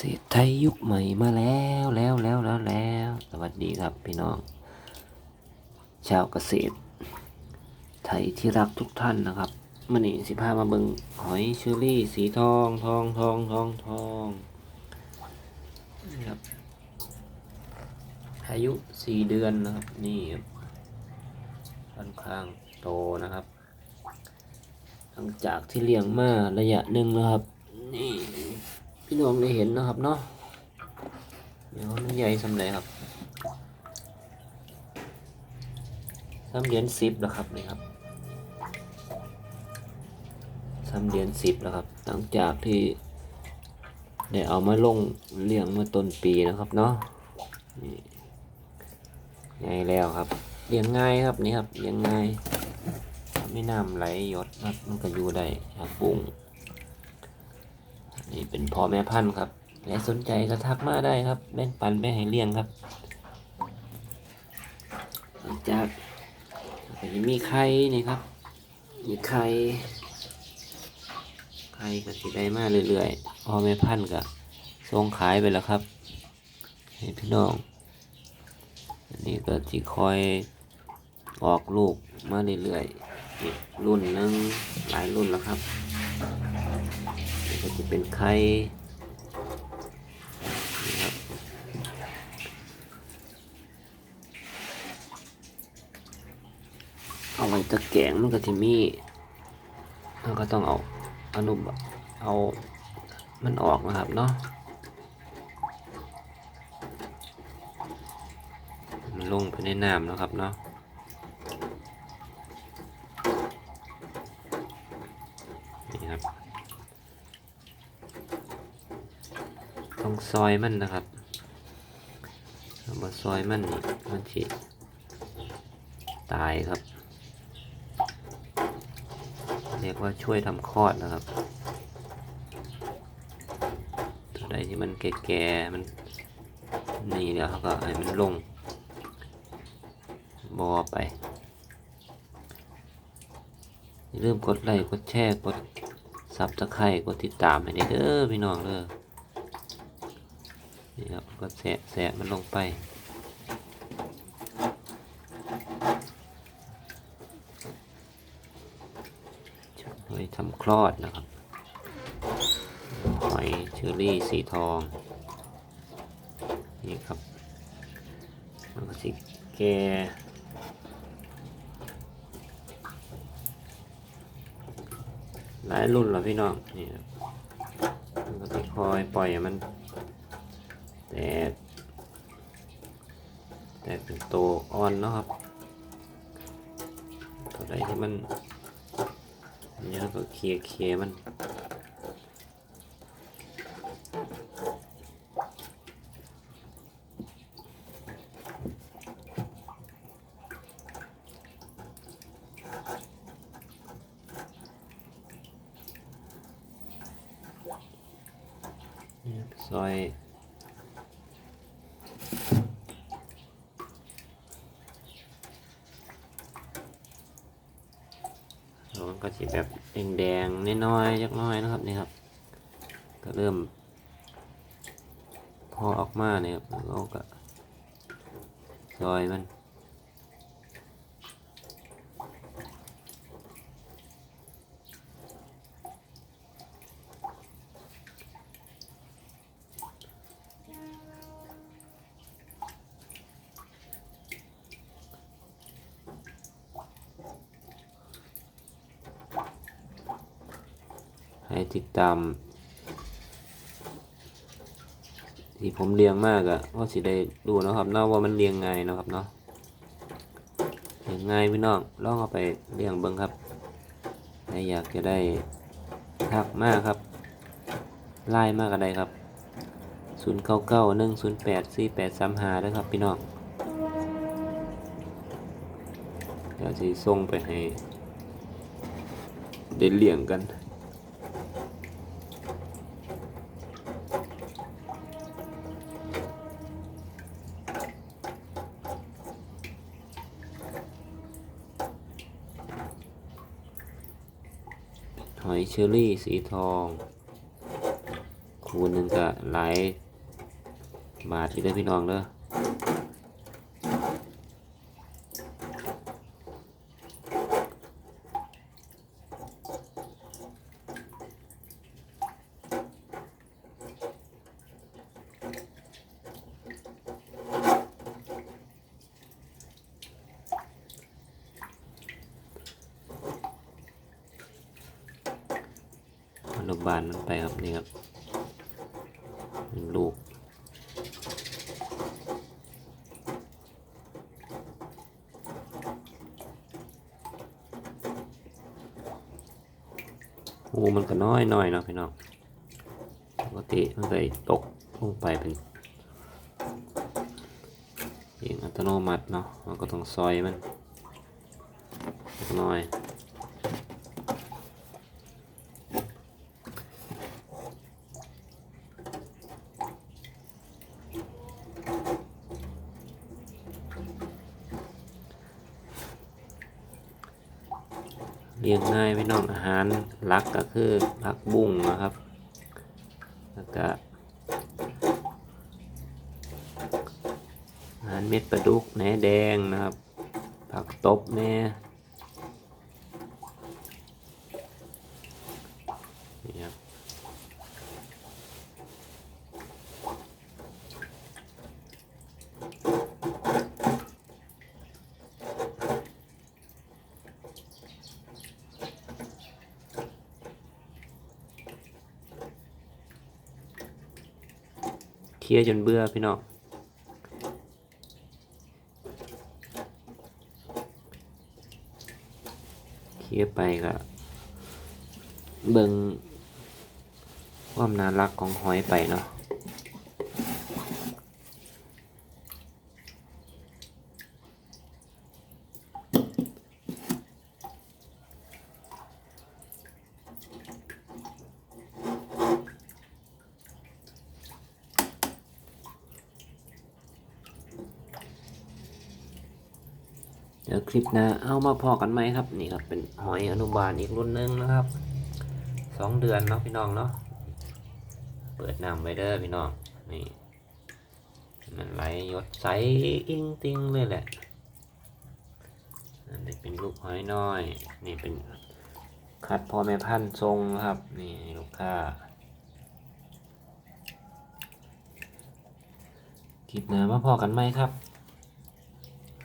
ษตรไทยยุคใหม่มาแล้วแล้วแล้วแล้วแล้ว สวัสดีครับพี่น้อง ชาวเกษตร ไทยที่รักทุกท่านนะครับมันนี่สิพามาเบิงหอยเชอรี่ สีทองทองทองทองทองนี่ครับอายุสี่เดือนนะครับ นี่ครับค่อนข้างโตนะครับ หลังจากที่เลี้ยงมาระยะหนึ่งนะครับ นี่ พี่น้องได้เห็นนะครับเนาะเดี๋ยวมันใหญ่สำเร็จครับสามเหรียญสิบแล้วครับนี่ครับสามเหรียญสิบแล้วครับ หลังจากที่ได้เอามาลงเลี้ยงเมื่อต้นปีนะครับเนาะนี่ง่ายแล้วครับเลี้ยงง่ายครับนี่ครับเลี้ยงง่ายไม่น้ำไหลหยดครับมันก็อยู่ได้ครับปุ้ง นี่เป็นพ่อแม่พันธุ์ครับ และสนใจก็ทักมาได้ครับแบ่งปันไปให้เลี้ยงครับหลังจากจะมีไข่นี่ครับ มีไข่ไข่ก็สิได้มาเรื่อยๆพ่อแม่พันธุ์ก็ส่งขายไปแล้วครับให้พี่น้อง อันนี้ก็สิคอยออกลูกมาเรื่อยๆรุ่นนึงหลายรุ่นแล้วครับ ก็จะเป็นไข่นะครับเอาไว้ตะแกงมันก็จะมีเราก็ต้องเอาเอานุบเอามันออกนะครับเนาะมันลงไปในน้ำนะครับเนาะนี่ครับ ต้อง ซอยมันนะครับบ่ซอยมันมันสิตายครับ เรียกว่าช่วยทำคลอดนะครับตัวใดที่มันแก่ๆมันนี่แล้วเขาก็ให้มันลงบอไปอย่าลืมกดไลค์กดแชร์กดซับตะไคร่กดติดตามให้ได้เด้อพี่น้องเด้อ นี่ครับก็แสะแสะมันลงไปหอยทำคลอดนะครับ หอยเชอรี่สีทอง นี่ครับมันก็สีแก่หลายรุ่นแล้วพี่น้อง นี่ครับมันก็จะคอยปล่อยมัน แตกแตกเป็นโตอ่อนเนาะครับตัวใดที่มันเยอะก็เคลียร์เคลียร์มันซอย แล้วมัน ก็จะแบบแดงๆน้อยๆยักน้อยนะครับนี่ครับ ก็เริ่ม พอออกมาเนี่ยครับเราก็ซอยมัน ให้ติดตาม ที่ผมเลียงมากอะว่าสิได้ดูนะครับเนาะว่ามันเลียงไงนะครับเนาะเลี้ยงง่ายพี่น้องลองเอาไปเลียงเบิ้งครับใครอยากจะได้ทักมากครับไล่มากอะไรครับศูนย์เก้าเก้านึ่งศูนย์แปดสี่แปดสามหาด้วยครับ พี่น้อง เดี๋ยวจะส่งไปให้ เดินเลี้ยงกัน หอยเชอรี่สีทอง คูณหนึ่งก็หลายบาทที่ได้อพี่น้องเด้อ อนุบาลมันไปครับนี่ครับลูกหูมันก็น้อยน้อยเนาะพี่น้องปกติมันก็ตกลงไปเป็นเองอัตโนมัติเนาะมันก็ต้องซอยมันน้อย เลี้ยงง่ายไม่น้องอาหารหลักก็คือผักบุ้งนะครับ แล้วก็อาหารเม็ดปลาดุกแหนแดงนะครับ ผักตบแหนครับ เคี่ยวจนเบื่อพี่น้องเคี่ยวไปก็เบิ่งความน่ารักของหอยไปเนาะ เดี๋ยวคลิปหน้าเอามาพอกันไหมครับ นี่ครับเป็นหอยอนุบาลอีกรุ่นหนึงนะครับสองเดือนเนาะพี่น้องเนาะเปิดน้ำไว้เด้อพี่น้องนี่มันไหลยดใสอิงติงเลยแหละนั่นเป็นลูกหอยน้อย นี่เป็นคัดพ่อแม่พันธุ์ทรงครับ นี่ลูกค้าคลิปหน้ามาพอกันไหมครับ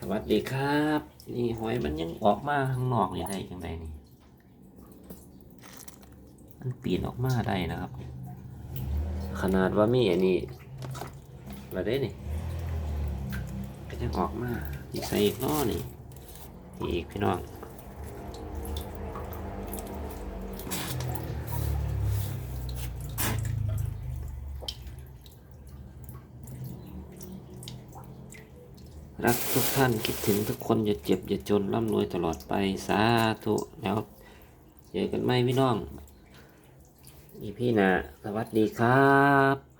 สวัสดีครับ นี่หอยมันยังออกมาข้างนอกนี่ได้ยังไงนี่ มันปีนออกมาได้นะครับ ขนาดว่ามีอันนี้มาได้นี่ก็ยังออกมาอีกใส่อีกน้อนี่นี่อีกพี่น้อง รักทุกท่านคิดถึงทุกคนอย่าเจ็บอย่าจนร่ำรวยตลอดไปสาธุแล้วเจอกันไหมพี่น้องอีพี่นะสวัสดีครับ